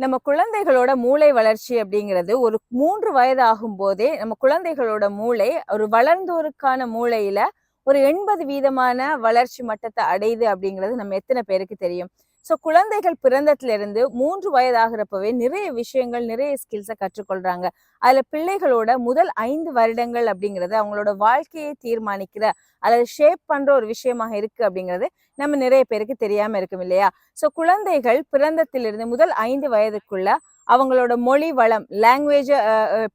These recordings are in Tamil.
நம்ம குழந்தைகளோட மூளை வளர்ச்சி அப்படிங்கிறது ஒரு மூன்று வயது ஆகும் போதே நம்ம குழந்தைகளோட மூளை ஒரு வளர்ந்தோருக்கான மூளையில ஒரு எண்பது வீதமான வளர்ச்சி மட்டத்தை அடையுது அப்படிங்கிறது நம்ம எத்தனை பேருக்கு தெரியும்? ஸோ குழந்தைகள் பிறந்ததுலேருந்து மூன்று வயதாகிறப்பவே நிறைய விஷயங்கள் நிறைய ஸ்கில்ஸை கற்றுக்கொள்றாங்க. அதுல பிள்ளைகளோட முதல் ஐந்து வருடங்கள் அப்படிங்கிறது அவங்களோட வாழ்க்கையை தீர்மானிக்கிற அல்லது ஷேப் பண்ற ஒரு விஷயமாக இருக்கு அப்படிங்கிறது நம்ம நிறைய பேருக்கு தெரியாம இருக்கும் இல்லையா? ஸோ குழந்தைகள் பிறந்தத்திலிருந்து முதல் ஐந்து வயதுக்குள்ள அவங்களோட மொழி வளம் லாங்குவேஜை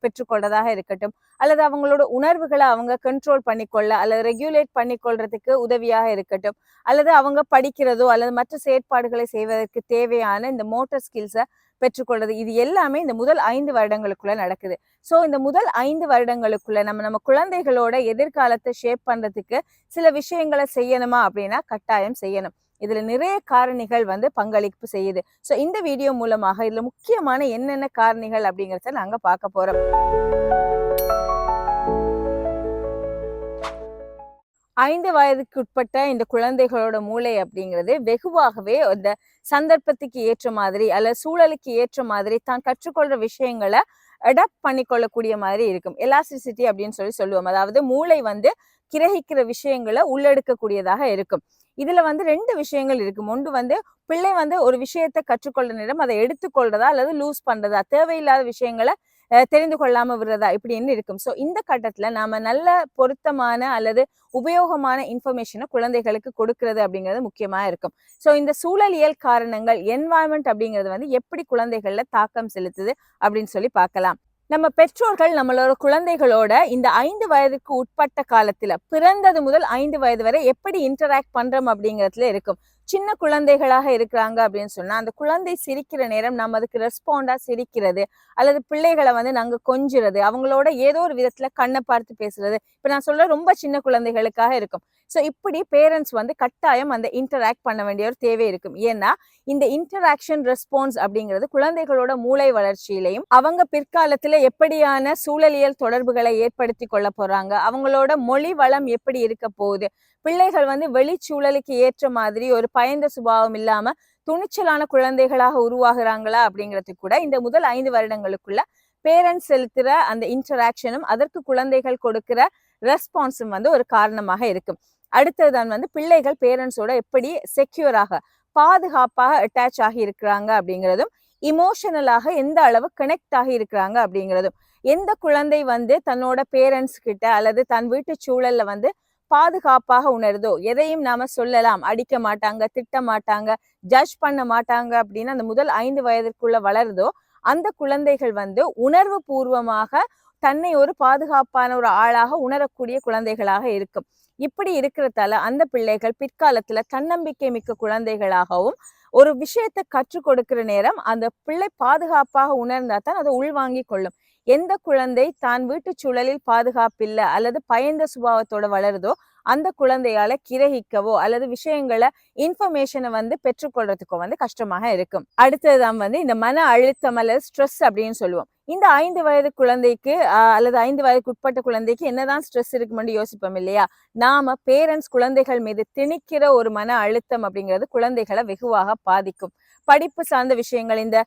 பெற்றுக்கொள்றதாக இருக்கட்டும். அல்லது அவங்களோட உணர்வுகளை அவங்க கண்ட்ரோல் பண்ணிக்கொள்ள அல்லது ரெகுலேட் பண்ணிக்கொள்றதுக்கு உதவியாக இருக்கட்டும். அல்லது அவங்க படிக்கிறதோ அல்லது மற்ற செயற்பாடுகளை செய்வதற்கு தேவையான இந்த மோட்டார் ஸ்கில்ஸை பெற்றுக்கொள்றது. இது எல்லாமே இந்த முதல் ஐந்து வருடங்களுக்குள்ள நடக்குது. ஸோ இந்த முதல் ஐந்து வருடங்களுக்குள்ள நம்ம நம்ம குழந்தைகளோட எதிர்காலத்தை ஷேப் பண்றதுக்கு சில விஷயங்களை செய்யணுமா அப்படின்னா கட்டாயம் செய்யணும். இதுல நிறைய காரணிகள் வந்து பங்களிப்பு செய்யுது. ஸோ இந்த வீடியோ மூலமாக இதுல முக்கியமான என்னென்ன காரணிகள் அப்படிங்கிறத நாங்க பார்க்க போறோம். ஐந்து வயதுக்கு உட்பட்ட இந்த குழந்தைகளோட மூளை அப்படிங்கிறது வெகுவாகவே அந்த சந்தர்ப்பத்துக்கு ஏற்ற மாதிரி அல்ல சூழலுக்கு ஏற்ற மாதிரி தான் கற்றுக்கொள்ற விஷயங்களை அடாப்ட் பண்ணிக்கொள்ளக்கூடிய மாதிரி இருக்கும். எலாஸ்டிசிட்டி அப்படின்னு சொல்லி சொல்லுவோம். அதாவது மூளை வந்து கிரகிக்கிற விஷயங்களை உள்ளெடுக்கக்கூடியதாக இருக்கும். இதுல வந்து ரெண்டு விஷயங்கள் இருக்கும். ஒன்று வந்து பிள்ளை வந்து ஒரு விஷயத்தை கற்றுக்கொள்ள நேரம் அதை எடுத்துக்கொள்றதா அல்லது லூஸ் பண்றதா? தேவையில்லாத விஷயங்களை தெரிந்து கொள்ளாம விடுறதா? இப்படின்னு இருக்கும்? ஸோ இந்த கட்டத்துல நாம நல்ல பொருத்தமான அல்லது உபயோகமான இன்ஃபர்மேஷனை குழந்தைகளுக்கு கொடுக்கறது அப்படிங்கிறது முக்கியமா இருக்கும். ஸோ இந்த சூழலியல் காரணங்கள் என்வாயன்மெண்ட் அப்படிங்கிறது வந்து எப்படி குழந்தைகள்ல தாக்கம் செலுத்துது அப்படின்னு சொல்லி பார்க்கலாம். நம்ம பெற்றோர்கள் நம்மளோட குழந்தைகளோட இந்த ஐந்து வயதுக்கு உட்பட்ட காலத்துல பிறந்தது முதல் ஐந்து வயது வரை எப்படி இன்டராக்ட் பண்றோம் அப்படிங்கிறதுல இருக்கும். சின்ன குழந்தைகளாக இருக்கிறாங்க அப்படின்னு சொன்னா அந்த குழந்தை சிரிக்கிற நேரம் நம்ம அதுக்கு ரெஸ்பாண்டா சிரிக்கிறது அல்லது பிள்ளைகளை வந்து நாங்க கொஞ்சுறது அவங்களோட ஏதோ ஒரு விதத்துல கண்ணை பார்த்து பேசுறது. இப்ப நான் சொல்ற ரொம்ப சின்ன குழந்தைகளுக்காக இருக்கும். ஸோ இப்படி பேரண்ட்ஸ் வந்து கட்டாயம் அந்த இன்டராக்ட் பண்ண வேண்டிய ஒரு தேவை இருக்கும். ஏன்னா இந்த இன்டராக்ஷன் ரெஸ்பான்ஸ் அப்படிங்கிறது குழந்தைகளோட மூளை வளர்ச்சியிலையும் அவங்க பிற்காலத்தில் எப்படியான சூழலியல் தொடர்புகளை ஏற்படுத்தி கொள்ள போறாங்க அவங்களோட மொழி வளம் எப்படி இருக்க போகுது பிள்ளைகள் வந்து வெளிச்சூழலுக்கு ஏற்ற மாதிரி ஒரு பயந்த சுபாவம் இல்லாம துணிச்சலான குழந்தைகளாக உருவாகிறாங்களா அப்படிங்கிறது கூட இந்த முதல் ஐந்து வருடங்களுக்குள்ள பேரண்ட்ஸ் செலுத்துற அந்த இன்டராக்ஷனும் அதற்கு குழந்தைகள் கொடுக்கிற ரெஸ்பான்ஸும் வந்து ஒரு காரணமாக இருக்கும். அடுத்ததுதான் வந்து பிள்ளைகள் பேரண்ட்ஸோட எப்படி செக்யூராக பாதுகாப்பாக அட்டாச் ஆகி இருக்கிறாங்க அப்படிங்கிறதும் இமோஷனலாக எந்த அளவு கனெக்ட் ஆகி இருக்கிறாங்க அப்படிங்கிறதும். எந்த குழந்தை வந்து தன்னோட பேரண்ட்ஸ் கிட்ட அல்லது தன் வீட்டு சூழல்ல வந்து பாதுகாப்பாக உணருதோ எதையும் நாம சொல்லலாம் அடிக்க மாட்டாங்க திட்ட மாட்டாங்க ஜட்ஜ் பண்ண மாட்டாங்க அப்படின்னு அந்த முதல் ஐந்து வயதிற்குள்ள வளருதோ அந்த குழந்தைகள் வந்து உணர்வு பூர்வமாக தன்னை ஒரு பாதுகாப்பான ஒரு ஆளாக உணரக்கூடிய குழந்தைகளாக இருக்கும். இப்படி இருக்கிறதால அந்த பிள்ளைகள் பிற்காலத்துல தன்னம்பிக்கை மிக்க குழந்தைகளாகவும் ஒரு விஷயத்தை கற்றுக் கொடுக்கிற நேரம் அந்த பிள்ளை பாதுகாப்பாக உணர்ந்தா தான் அதை உள்வாங்கி கொள்ளும். எந்த குழந்தை தான் வீட்டு சூழலில் பாதுகாப்பில்லை அல்லது பயந்த சுபாவத்தோட வளருதோ அந்த குழந்தையால கிரகிக்கவோ அல்லது விஷயங்களை இன்ஃபர்மேஷனை வந்து பெற்றுக்கொள்றதுக்கோ வந்து கஷ்டமாக இருக்கும். அடுத்ததுதான் வந்து இந்த மன அழுத்தம் அல்லது ஸ்ட்ரெஸ் அப்படின்னு சொல்லுவோம். இந்த ஐந்து வயது குழந்தைக்கு அல்லது ஐந்து வயதுக்கு உட்பட்ட குழந்தைக்கு என்னதான் ஸ்ட்ரெஸ் இருக்குமென்று யோசிப்போம் இல்லையா? நாம பேரண்ட்ஸ் குழந்தைகள் மீது திணிக்கிற ஒரு மன அழுத்தம் அப்படிங்கிறது குழந்தைகளை வெகுவாக பாதிக்கும். படிப்பு சார்ந்த விஷயங்கள் இந்த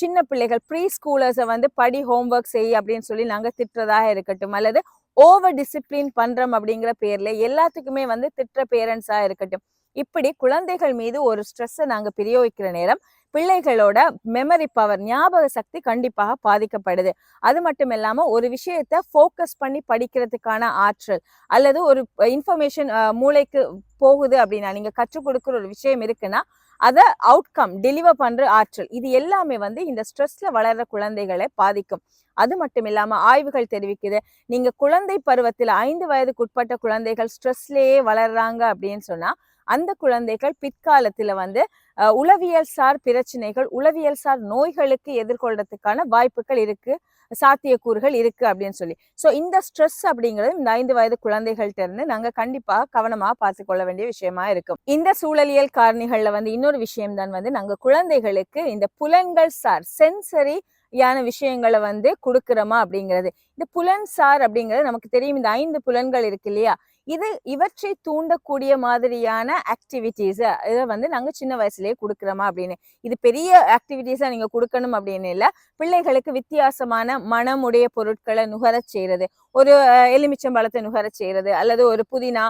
சின்ன பிள்ளைகள் ப்ரீ ஸ்கூலர்ஸை வந்து படி ஹோம்ஒர்க் செய் அப்படின்னு சொல்லி நாங்கள் திட்டுறதாக இருக்கட்டும் அல்லது ஓவர் டிசிப்ளின் பண்றோம் அப்படிங்கிற பேர்ல எல்லாத்துக்குமே வந்து திட்டுற பேரண்ட்ஸா இருக்கட்டும். இப்படி குழந்தைகள் மீது ஒரு ஸ்ட்ரெஸ்ஸை நாங்கள் பிரயோகிக்கிற நேரம் பிள்ளைகளோட மெமரி பவர் ஞாபக சக்தி கண்டிப்பாக பாதிக்கப்படுது. அது மட்டும் இல்லாம ஒரு விஷயத்த ஃபோக்கஸ் பண்ணி படிக்கிறதுக்கான ஆற்றல் அல்லது ஒரு இன்ஃபர்மேஷன் மூளைக்கு போகுது அப்படின்னா நீங்க கற்றுக் கொடுக்குற ஒரு விஷயம் இருக்குன்னா அதை அவுட்கம் டெலிவர் பண்ற ஆற்றல் இது எல்லாமே வந்து இந்த ஸ்ட்ரெஸ்ல வளர்ற குழந்தைகளை பாதிக்கும். அது மட்டும் இல்லாம ஆய்வுகள் தெரிவிக்குது. நீங்க குழந்தை பருவத்தில் ஐந்து வயதுக்குட்பட்ட குழந்தைகள் ஸ்ட்ரெஸ்லயே வளர்றாங்க அப்படின்னு சொன்னா அந்த குழந்தைகள் பிற்காலத்துல வந்து உளவியல் சார் பிரச்சனைகள் உளவியல் சார் நோய்களுக்கு எதிர்கொள்றதுக்கான வாய்ப்புகள் இருக்கு சாத்தியக்கூறுகள் இருக்கு அப்படின்னு சொல்லி. ஸோ இந்த ஸ்ட்ரெஸ் அப்படிங்கிறது இந்த ஐந்து வயது குழந்தைகள்ட்ட இருந்து நாங்க கண்டிப்பாக கவனமாக பார்த்து கொள்ள வேண்டிய விஷயமா இருக்கும். இந்த சூழலியல் காரணிகள்ல வந்து இன்னொரு விஷயம் தான் வந்து நாங்க குழந்தைகளுக்கு இந்த புலன்கள் சார் சென்சரி யான விஷயங்களை வந்து கொடுக்குறோமா அப்படிங்கிறது. இந்த புலன் சார் அப்படிங்கிறது நமக்கு தெரியும். இந்த ஐந்து புலன்கள் இருக்கு இல்லையா? இது இவற்றை தூண்டக்கூடிய மாதிரியான ஆக்டிவிட்டீஸ் இதை வந்து நாங்கள் சின்ன வயசுலேயே கொடுக்குறோமா அப்படின்னு. இது பெரிய ஆக்டிவிட்டீஸாக நீங்கள் கொடுக்கணும் அப்படின்னு இல்லை. பிள்ளைகளுக்கு வித்தியாசமான மனமுடைய பொருட்களை நுகரச் செய்கிறது ஒரு எலுமிச்சம்பழத்தை நுகரச் செய்கிறது அல்லது ஒரு புதினா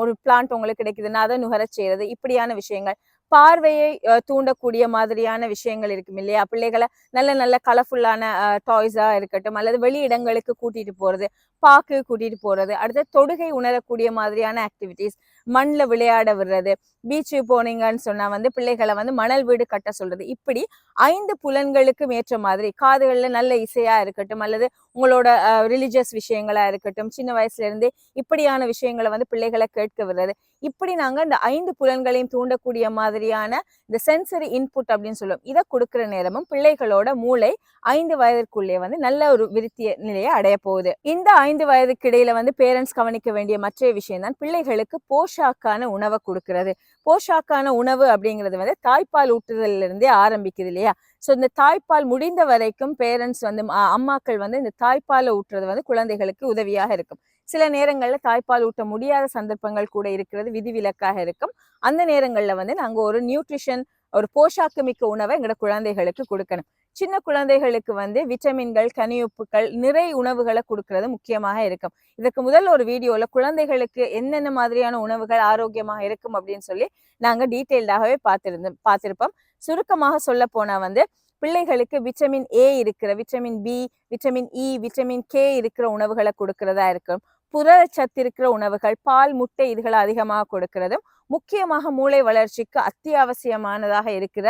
ஒரு பிளான்ட் உங்களுக்கு கிடைக்குதுன்னா அதை நுகரச் செய்கிறது இப்படியான விஷயங்கள். பார்வையை தூண்டக்கூடிய மாதிரியான விஷயங்கள் இருக்கும் இல்லையா? பிள்ளைகளை நல்ல நல்ல கலர்ஃபுல்லான டாய்ஸா இருக்கட்டும் அல்லது வெளி இடங்களுக்கு கூட்டிட்டு போறது பார்க்கு கூட்டிட்டு போறது அடுத்து தொடுகை உணரக்கூடிய மாதிரியான ஆக்டிவிட்டீஸ் மண்ணில் விளையாட விடுறது பீச்சு போனீங்கன்னு சொன்னா வந்து பிள்ளைகளை வந்து மணல் வீடு கட்ட சொல்றது. இப்படி ஐந்து புலன்களுக்கும் ஏற்ற மாதிரி காதுகளில் நல்ல இசையா இருக்கட்டும் அல்லது உங்களோட ரிலிஜியஸ் விஷயங்களா இருக்கட்டும் சின்ன வயசுல இருந்தே இப்படியான விஷயங்களை வந்து பிள்ளைகளை கேட்க விடுறது. இப்படி நாங்க இந்த ஐந்து புலன்களையும் தூண்டக்கூடிய மாதிரியான இந்த சென்சரி இன்புட் அப்படின்னு சொல்லுவோம் இதை கொடுக்குற நேரமும் பிள்ளைகளோட மூளை ஐந்து வயதிற்குள்ளே வந்து நல்ல ஒரு விருத்திய நிலையை அடைய போகுது. இந்த ஐந்து வயதுக்கு இடையில வந்து பேரண்ட்ஸ் கவனிக்க வேண்டிய மற்ற விஷயம் தான் பிள்ளைகளுக்கு போஷாக்கான உணவை கொடுக்கிறது. போஷாக்கான உணவு அப்படிங்கிறது வந்து தாய்ப்பால் ஊட்டுதல்ல இருந்தே ஆரம்பிக்குது இல்லையா? ஸோ இந்த தாய்ப்பால் முடிந்த வரைக்கும் பேரண்ட்ஸ் வந்து அம்மாக்கள் வந்து இந்த தாய்ப்பாலை ஊட்டுறது வந்து குழந்தைகளுக்கு உதவியாக இருக்கும். சில நேரங்களில் தாய்ப்பால் ஊட்ட முடியாத சந்தர்ப்பங்கள் கூட இருக்கிறது விதிவிலக்காக இருக்கும். அந்த நேரங்களில் வந்து நாங்கள் ஒரு நியூட்ரிஷன் ஒரு போஷாக்கு மிக்க உணவை எங்களோட குழந்தைகளுக்கு கொடுக்கணும். சின்ன குழந்தைகளுக்கு வந்து விட்டமின்கள் கனியுப்புகள் நிறை உணவுகளை கொடுக்கறது முக்கியமாக இருக்கும். இதுக்கு முதல் ஒரு வீடியோவில் குழந்தைகளுக்கு என்னென்ன மாதிரியான உணவுகள் ஆரோக்கியமாக இருக்கும் அப்படின்னு சொல்லி நாங்கள் டீட்டெயில்டாகவே பார்த்திருந்தோம் பார்த்துருப்போம். சுருக்கமாக சொல்ல போனா வந்து பிள்ளைகளுக்கு விட்டமின் ஏ இருக்கிற vitamin B vitamin E vitamin K இருக்கிற உணவுகளை கொடுக்கறதா இருக்கும். புரதச்சத்து இருக்கிற உணவுகள் பால் முட்டை இதுகளை அதிகமாக கொடுக்கறதும் முக்கியமாக மூளை வளர்ச்சிக்கு அத்தியாவசியமானதாக இருக்கிற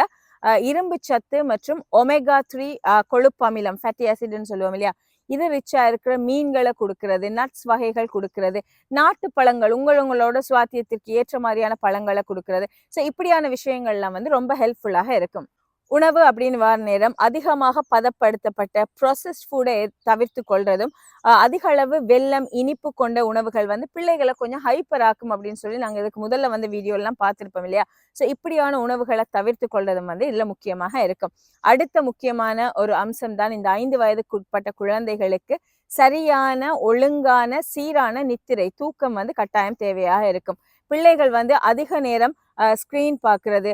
இரும்பு சத்து மற்றும் ஒமேகா த்ரீ கொழுப்பு அமிலம் ஃபேட்டி ஆசிட்னு சொல்லுவோம் இல்லையா? இது ரிச்சா இருக்கிற மீன்களை கொடுக்கறது நட்ஸ் வகைகள் கொடுக்கறது நாட்டு பழங்கள் உங்கள் உங்களோட சுவாத்தியத்திற்கு ஏற்ற மாதிரியான பழங்களை கொடுக்கறது. ஸோ இப்படியான விஷயங்கள்லாம் வந்து ரொம்ப ஹெல்ப்ஃபுல்லாக இருக்கும். உணவு அப்படின்னு வர நேரம் அதிகமாக பதப்படுத்தப்பட்ட ப்ராசஸ்ட் ஃபுட்டை தவிர்த்து கொள்றதும் அதிக அளவு வெள்ளம் இனிப்பு கொண்ட உணவுகள் வந்து பிள்ளைகளை கொஞ்சம் ஹைப்பர் ஆக்கும் அப்படின்னு சொல்லி நாங்கள் இதுக்கு முதல்ல வந்து வீடியோலாம் பார்த்துருப்போம் இல்லையா? ஸோ இப்படியான உணவுகளை தவிர்த்து கொள்றதும் வந்து இதில் முக்கியமாக இருக்கும். அடுத்த முக்கியமான ஒரு அம்சம் தான் இந்த ஐந்து வயதுக்குட்பட்ட குழந்தைகளுக்கு சரியான ஒழுங்கான சீரான நித்திரை தூக்கம் வந்து கட்டாயம் தேவையாக இருக்கும். பிள்ளைகள் வந்து அதிக நேரம் ஸ்க்ரீன் பார்க்குறது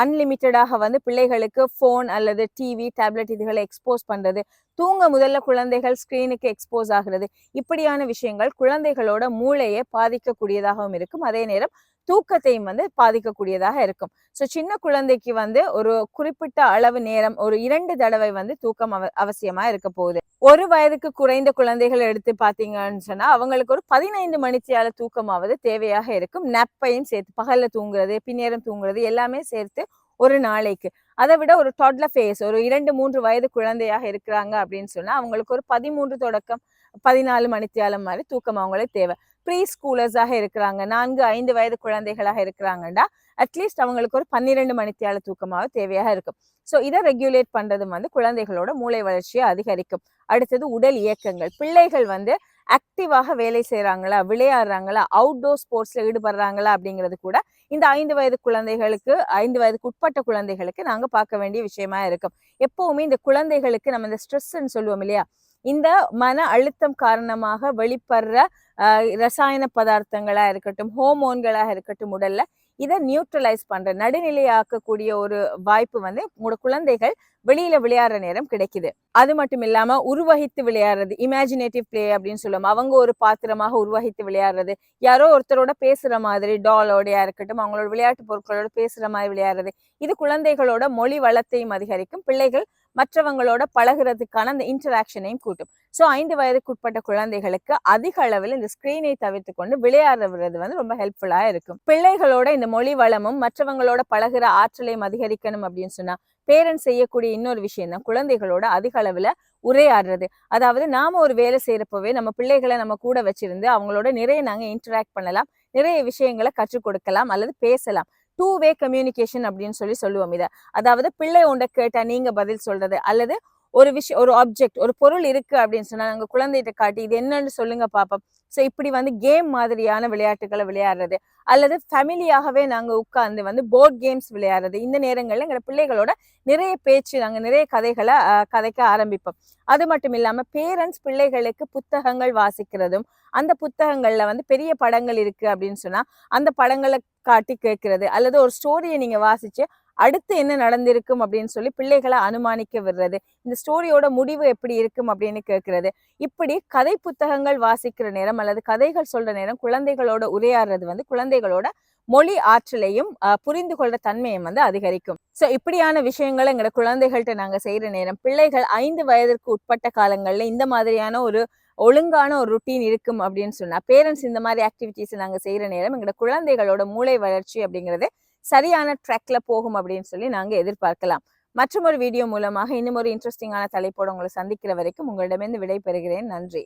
அன்லிமிட்டடாக வந்து பிள்ளைகளுக்கு ஃபோன் அல்லது டிவி டேப்லெட் இதுகளை எக்ஸ்போஸ் பண்றது. தூங்க முதல்ல குழந்தைகள் ஸ்க்ரீனுக்கு எக்ஸ்போஸ் ஆகிறது. இப்படியான விஷயங்கள் குழந்தைகளோட மூளையை பாதிக்கக்கூடியதாகவும் இருக்கும். அதே நேரம் தூக்கத்தையும் வந்து பாதிக்கக்கூடியதாக இருக்கும். ஸோ சின்ன குழந்தைக்கு வந்து ஒரு குறிப்பிட்ட அளவு நேரம் ஒரு இரண்டு தடவை வந்து தூக்கம் அவ அவசியமா இருக்க போகுது. ஒரு வயதுக்கு குறைந்த குழந்தைகள் எடுத்து பார்த்தீங்கன்னு சொன்னா அவங்களுக்கு ஒரு பதினைந்து மணித்தியால தூக்கமாவது தேவையாக இருக்கும். நெப்பையும் சேர்த்து பகல்ல தூங்குறது பின்னேரம் தூங்குறது எல்லாமே சேர்த்து ஒரு நாளைக்கு. அதை விட ஒரு டொட்ல ஃபேஸ் ஒரு இரண்டு மூன்று வயது குழந்தையாக இருக்கிறாங்க அப்படின்னு சொன்னா அவங்களுக்கு ஒரு பதிமூன்று தொடக்கம் பதினாலு மணித்தியாலம் மாதிரி தூக்கம் அவங்களே தேவை. ப்ரீ ஸ்கூலர்ஸாக இருக்கிறாங்க நான்கு ஐந்து வயது குழந்தைகளாக இருக்கிறாங்கன்னா அட்லீஸ்ட் அவங்களுக்கு ஒரு பன்னிரெண்டு மணித்தியால தூக்கமாக தேவையாக இருக்கும். ஸோ இதை ரெகுலேட் பண்றதும் வந்து குழந்தைகளோட மூளை வளர்ச்சியை அதிகரிக்கும். அடுத்தது உடல் இயக்கங்கள். பிள்ளைகள் வந்து ஆக்டிவாக வேலை செய்கிறாங்களா விளையாடுறாங்களா அவுட்டோர் ஸ்போர்ட்ஸில் ஈடுபடுறாங்களா அப்படிங்கிறது கூட இந்த ஐந்து வயது குழந்தைகளுக்கு ஐந்து வயதுக்கு உட்பட்ட குழந்தைகளுக்கு நாங்க பார்க்க வேண்டிய விஷயமா இருக்கும். எப்போவுமே இந்த குழந்தைகளுக்கு நம்ம இந்த ஸ்ட்ரெஸ்ன்னு சொல்லுவோம் இல்லையா? இந்த மன அழுத்தம் காரணமாக வெளிப்படுற ஆஹ், ரசாயன பதார்த்தங்களா இருக்கட்டும் ஹோமோன்களாக இருக்கட்டும் உடல்ல இதை நியூட்ரலைஸ் பண்ற நடுநிலையாக்கக்கூடிய ஒரு வாய்ப்பு வந்து உங்களோட குழந்தைகள் வெளியில விளையாடுற நேரம் கிடைக்குது. அது மட்டும் இல்லாம உருவகித்து விளையாடுறது இமேஜினேட்டிவ் பிளே அப்படின்னு சொல்லுவோம். அவங்க ஒரு பாத்திரமாக உருவகித்து விளையாடுறது யாரோ ஒருத்தரோட பேசுற மாதிரி டாலோடையா இருக்கட்டும் அவங்களோட விளையாட்டு பொருட்களோட பேசுற மாதிரி விளையாடுறது. இது குழந்தைகளோட மொழி வளத்தையும் அதிகரிக்கும். பிள்ளைகள் மற்றவங்களோட பழகுறதுக்கான அந்த இன்டராக்ஷனையும் கூட்டும். ஸோ ஐந்து வயதுக்குட்பட்ட குழந்தைகளுக்கு அதிக அளவில் இந்த ஸ்க்ரீனை தவிர்த்து கொண்டு விளையாடுறது வந்து ரொம்ப ஹெல்ப்ஃபுல்லாக இருக்கும். பிள்ளைகளோட இந்த மொழி வளமும் மற்றவங்களோட பழகுற ஆற்றலையும் அதிகரிக்கணும் அப்படின்னு சொன்னா பேரண்ட்ஸ் செய்யக்கூடிய இன்னொரு விஷயம் தான் குழந்தைகளோட அதிக அளவில் உரையாடுறது. அதாவது நாம ஒரு வேலை செய்யறப்பவே நம்ம பிள்ளைகளை நம்ம கூட வச்சிருந்து அவங்களோட நிறைய நாங்கள் இன்டராக்ட் பண்ணலாம். நிறைய விஷயங்களை கற்றுக் கொடுக்கலாம் அல்லது பேசலாம். டூ வே கம்யூனிகேஷன் அப்படின்னு சொல்லி சொல்லுவோம் இதை. அதாவது பிள்ளை உண்ட கேட்டால் நீங்கள் பதில் சொல்றது அல்லது ஒரு விஷயம் ஒரு ஆப்ஜெக்ட் ஒரு பொருள் இருக்கு அப்படின்னு சொன்னால் நாங்கள் குழந்தைகிட்ட காட்டி இது என்னன்னு சொல்லுங்க பாப்போம். ஸோ இப்படி வந்து கேம் மாதிரியான விளையாட்டுகளை விளையாடுறது அல்லது ஃபேமிலியாகவே நாங்கள் உட்கார்ந்து வந்து போர்ட் கேம்ஸ் விளையாடுறது. இந்த நேரங்களில் எங்களோட பிள்ளைகளோட நிறைய பேச்சு நாங்கள் நிறைய கதைகளை கதைக்க ஆரம்பிப்போம். அது மட்டும் இல்லாமல் பேரண்ட்ஸ் பிள்ளைகளுக்கு புத்தகங்கள் வாசிக்கிறதும் அந்த புத்தகங்களில் வந்து பெரிய படங்கள் இருக்குது அப்படின்னு சொன்னால் அந்த படங்களை காட்டி கேட்கறது. அல்லது ஒரு ஸ்டோரியை நீங்க வாசிச்சு அடுத்து என்ன நடந்திருக்கும் அப்படின்னு சொல்லி பிள்ளைகளை அனுமானிக்க விடுறது. இந்த ஸ்டோரியோட முடிவு எப்படி இருக்கும் அப்படின்னு கேட்கறது. இப்படி கதை புத்தகங்கள் வாசிக்கிற நேரம் அல்லது கதைகள் சொல்ற நேரம் குழந்தைகளோட உரையாடுறது வந்து குழந்தைகளோட மொழி ஆற்றலையும் புரிந்து கொள்ற தன்மையும் வந்து அதிகரிக்கும். சோ இப்படியான விஷயங்களை எங்களோட குழந்தைகள்கிட்ட நாங்க செய்யற நேரம் பிள்ளைகள் ஐந்து வயதிற்கு உட்பட்ட காலங்கள்ல இந்த மாதிரியான ஒரு ஒழுங்கான ஒரு ருட்டீன் இருக்கும் அப்படின்னு சொன்னா பேரண்ட்ஸ் இந்த மாதிரி ஆக்டிவிட்டிஸ் நாங்கள் செய்யற நேரம் எங்களோட குழந்தைகளோட மூளை வளர்ச்சி அப்படிங்கிறது சரியான ட்ராக்ல போகும் அப்படின்னு சொல்லி நாங்க எதிர்பார்க்கலாம். மற்றும் ஒரு வீடியோ மூலமாக இன்னும் ஒரு இன்ட்ரெஸ்டிங்கான தலைப்போடு உங்களை சந்திக்கிற வரைக்கும் உங்களிடமிருந்து விடை பெறுகிறேன் நன்றி.